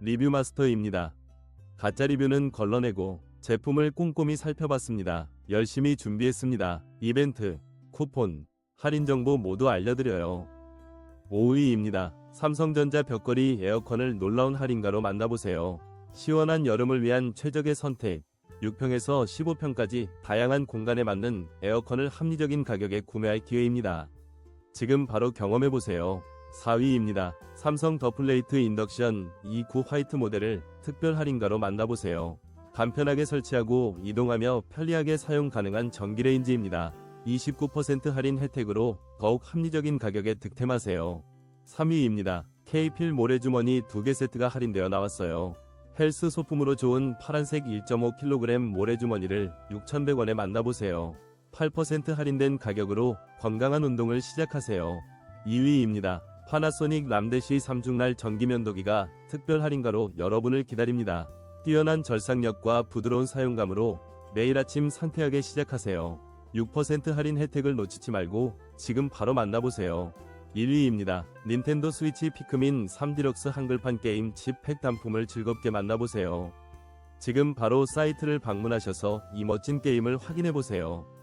리뷰 마스터입니다. 가짜 리뷰는 걸러내고 제품을 꼼꼼히 살펴봤습니다. 열심히 준비했습니다. 이벤트, 쿠폰, 할인 정보 모두 알려드려요. 5위입니다. 삼성전자 벽걸이 에어컨을 놀라운 할인가로 만나보세요. 시원한 여름을 위한 최적의 선택. 6평에서 15평까지 다양한 공간에 맞는 에어컨을 합리적인 가격에 구매할 기회입니다. 지금 바로 경험해보세요. 4위입니다. 삼성 더플레이트 인덕션 E9 화이트 모델을 특별 할인가로 만나보세요. 간편하게 설치하고 이동하며 편리하게 사용 가능한 전기레인지입니다. 29% 할인 혜택으로 더욱 합리적인 가격에 득템하세요. 3위입니다. K필 모래주머니 2개 세트가 할인되어 나왔어요. 헬스 소품으로 좋은 파란색 1.5kg 모래주머니를 6,100원에 만나보세요. 8% 할인된 가격으로 건강한 운동을 시작하세요. 2위입니다. 파나소닉 람데시 3중날 전기면도기가 특별 할인가로 여러분을 기다립니다. 뛰어난 절삭력과 부드러운 사용감으로 매일 아침 상쾌하게 시작하세요. 6% 할인 혜택을 놓치지 말고 지금 바로 만나보세요. 1위입니다. 닌텐도 스위치 피크민 3디럭스 한글판 게임 칩팩 단품을 즐겁게 만나보세요. 지금 바로 사이트를 방문하셔서 이 멋진 게임을 확인해보세요.